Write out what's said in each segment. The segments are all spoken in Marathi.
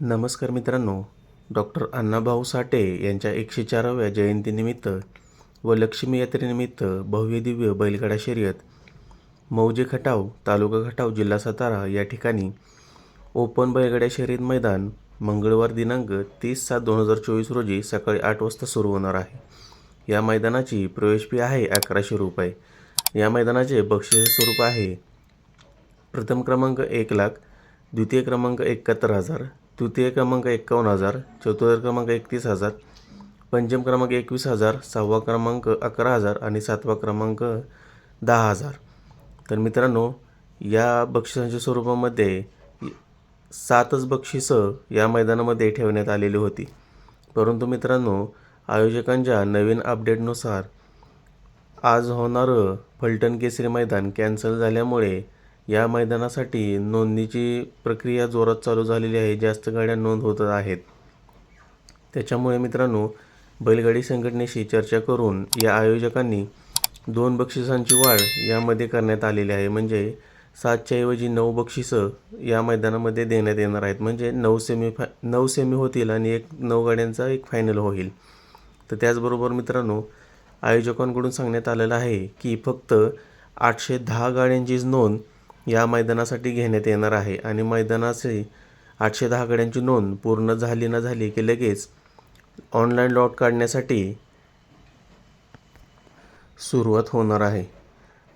नमस्कार मित्रांनो. डॉक्टर अण्णाभाऊ साठे यांच्या एकशे चाराव्या जयंतीनिमित्त व लक्ष्मी यात्रेनिमित्त भव्य दिव्य बैलगाडा शर्यत मौजे खटाव तालुका खटाव जिल्हा सातारा या ठिकाणी ओपन बैलगाड्या शर्यत मैदान मंगळवार दिनांक तीस सात दोन हजार चोवीस रोजी सकाळी आठ वाजता सुरू होणार आहे. या मैदानाची प्रवेश फी आहे अकराशे रुपये. या मैदानाचे बक्षीस स्वरूप आहे प्रथम क्रमांक एक लाख द्वितीय क्रमांक एकाहत्तर हजार तृतीय क्रमांक एकावन्न हजार चतुर्थ क्रमांक एकतीस हजार पंचम क्रमांक एकवीस हजार सहावा क्रमांक अकरा हजार आणि सातवा क्रमांक दहा हजार. तर मित्रांनो या बक्षिसांच्या स्वरूपामध्ये सातच बक्षिसं या मैदानामध्ये ठेवण्यात आलेली होती. परंतु मित्रांनो आयोजकांच्या नवीन अपडेटनुसार आज होणारं फलटण केसरी मैदान कॅन्सल झाल्यामुळे या मैदानासाठी नोंदणीची प्रक्रिया जोरात चालू झालेली आहे. जास्त गाड्या नोंद होत आहेत. त्याच्यामुळे मित्रांनो बैलगाडी संघटनेशी चर्चा करून या आयोजकांनी दोन बक्षिसांची वाढ यामध्ये करण्यात आलेली आहे. म्हणजे सातच्या ऐवजी नऊ बक्षिसं या मैदानामध्ये देण्यात येणार आहेत. म्हणजे नऊ सेमी फा नऊ सेमी होतील आणि एक नऊ गाड्यांचा एक फायनल होईल. तर त्याचबरोबर मित्रांनो आयोजकांकडून सांगण्यात आलेलं आहे की फक्त आठशे दहा गाड्यांचीच नोंद या मैदानासाठी घेण्यात येणार आहे आणि मैदानाचे आठशे दहा गाड्यांची नोंद पूर्ण झाली ना झाली की लगेच ऑनलाईन लॉट काढण्यासाठी सुरुवात होणार आहे.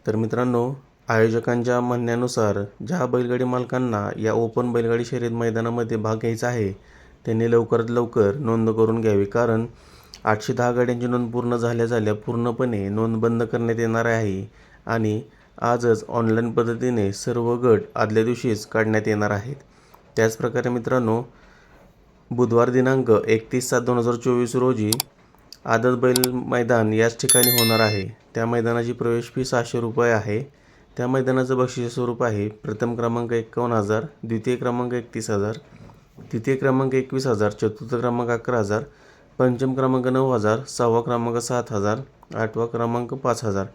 तर मित्रांनो आयोजकांच्या म्हणण्यानुसार ज्या बैलगाडी मालकांना या ओपन बैलगाडी शर्यत मैदानामध्ये भाग घ्यायचा आहे त्यांनी लवकरात लवकर नोंद करून घ्यावी. कारण आठशे दहा गाड्यांची नोंद पूर्ण झाल्या झाल्या पूर्णपणे नोंद बंद करण्यात येणार आहे आणि आजच ऑनलाईन पद्धतीने सर्व गट आदल्या दिवशीच काढण्यात येणार आहेत. त्याचप्रकारे मित्रांनो बुधवार दिनांक एकतीस सात दोन हजार चोवीस रोजी आदत बैल मैदान याच ठिकाणी होणार आहे. त्या मैदानाची प्रवेश फी सहाशे रुपये आहे. त्या मैदानाचं बक्षीस स्वरूप आहे प्रथम क्रमांक एकावन्न हजार द्वितीय क्रमांक एकतीस हजार तृतीय क्रमांक एकवीस हजार चतुर्थ क्रमांक अकरा हजार पंचम क्रमांक नऊ हजार सहावा क्रमांक सात हजार आठवा क्रमांक पाच हजार.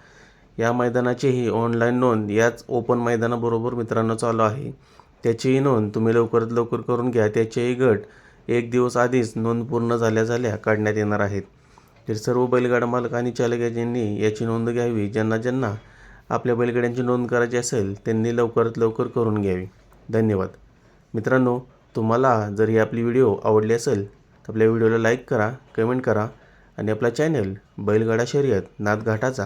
या मैदानाचीही ऑनलाईन नोंद याच ओपन मैदानाबरोबर मित्रांनो चालू आहे. त्याचीही नोंद तुम्ही लवकरात लवकर करून घ्या. त्याचेही गट एक दिवस आधीच नोंद पूर्ण झाल्या झाल्या काढण्यात येणार आहेत. तर सर्व बैलगाडा मालक आणि चालक यांनी याची नोंद घ्यावी. ज्यांना ज्यांना आपल्या बैलगाड्यांची नोंद करायची असेल त्यांनी लवकरात लवकर करून घ्यावी. धन्यवाद. मित्रांनो तुम्हाला जर ही आपली व्हिडिओ आवडली असेल तर आपल्या व्हिडिओला लाईक करा कमेंट करा आणि आपला चॅनल बैलगाडा शर्यत नादघाटाचा